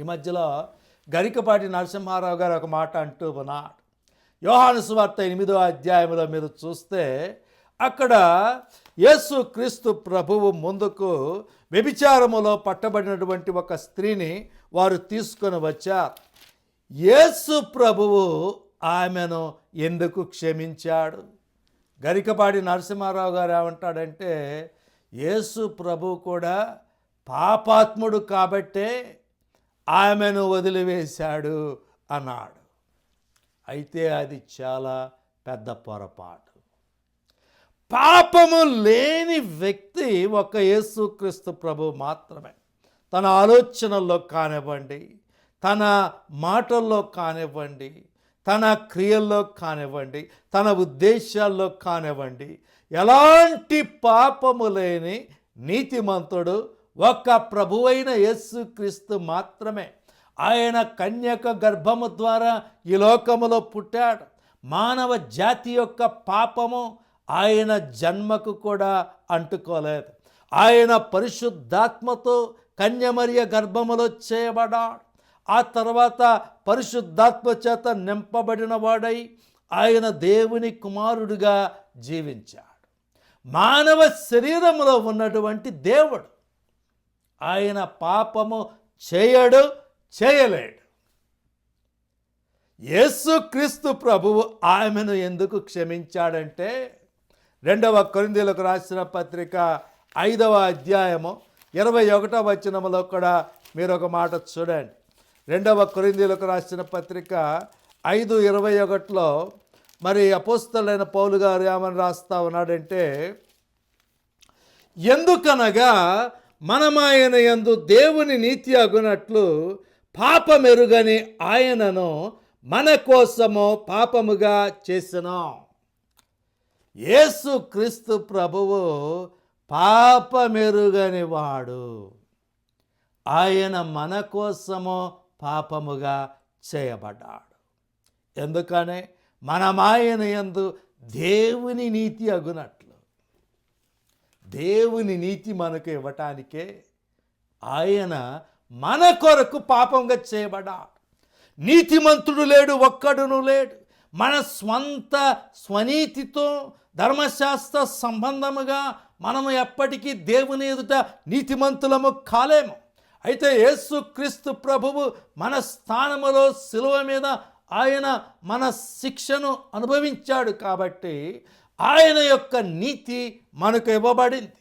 ఈ మధ్యలో గరికపాటి నరసింహారావు గారు ఒక మాట అంటూ ఉన్నాడు. యోహాను సువార్త ఎనిమిదో అధ్యాయంలో మీరు చూస్తే అక్కడ యేసు క్రీస్తు ప్రభువు ముందుకు వ్యభిచారములో పట్టబడినటువంటి ఒక స్త్రీని వారు తీసుకొని వచ్చారు. యేసు ప్రభువు ఆమెను ఎందుకు క్షమించాడు? గరికపాటి నరసింహారావు గారు ఏమంటాడంటే యేసు ప్రభు కూడా పాపాత్ముడు కాబట్టే ఆమెను వదిలివేశాడు అన్నాడు. అయితే అది చాలా పెద్ద పొరపాటు. పాపము లేని వ్యక్తి ఒక యేసుక్రీస్తు ప్రభు మాత్రమే. తన ఆలోచనల్లో కానివ్వండి తన మాటల్లో కానివ్వండి తన క్రియల్లో కానివ్వండి తన ఉద్దేశాల్లో కానివ్వండి ఎలాంటి పాపము లేని నీతిమంతుడు ఒక్క ప్రభువైన యేసుక్రీస్తు మాత్రమే. ఆయన కన్యక గర్భము ద్వారా ఈ లోకములో పుట్టాడు. మానవ జాతి యొక్క పాపము ఆయన జన్మకు కూడా అంటుకోలేదు. ఆయన పరిశుద్ధాత్మతో కన్యమరియ గర్భములో చేయబడాడు ఆ తర్వాత పరిశుద్ధాత్మ చేత నింపబడిన వాడై ఆయన దేవుని కుమారుడిగా జీవించాడు. మానవ శరీరంలో ఉన్నటువంటి దేవుడు ఆయన పాపము చేయడు చేయలేడు. యేసుక్రీస్తు ప్రభువు ఆమెను ఎందుకు క్షమించాడంటే రెండవ కొరిందీలకు రాసిన పత్రిక ఐదవ అధ్యాయము ఇరవై ఒకటో వచనములో కూడా మీరు ఒక మాట చూడండి. రెండవ కొరిందీలకు రాసిన పత్రిక ఐదు ఇరవై ఒకటిలో మరి అపోస్తలైన పౌలు గారు ఏమని రాస్తా ఉన్నాడంటే ఎందుకనగా మనమాయన యందు దేవుని నీతి అగునట్లు పాపమెరుగని ఆయనను మన కోసము పాపముగా చేసినాం. యేసు క్రీస్తు ప్రభువు పాపమెరుగని వాడు. ఆయన మన కోసము పాపముగా చేయబడ్డాడు. ఎందుకనే? మనమాయన యందు దేవుని నీతి అగునట్లు దేవుని నీతి మనకు ఇవ్వటానికే ఆయన మన కొరకు పాపంగా చేయబడా నీతిమంతుడు లేడు ఒక్కడును లేడు. మన స్వంత స్వనీతితో ధర్మశాస్త్ర సంబంధముగా మనము ఎప్పటికీ దేవుని ఎదుట నీతిమంతులము కాలేము. అయితే యేసు క్రీస్తు ప్రభువు మన స్థానములో సిలువ మీద ఆయన మన శిక్షను అనుభవించాడు కాబట్టి ఆయన యొక్క నీతి మనకు ఇవ్వబడింది.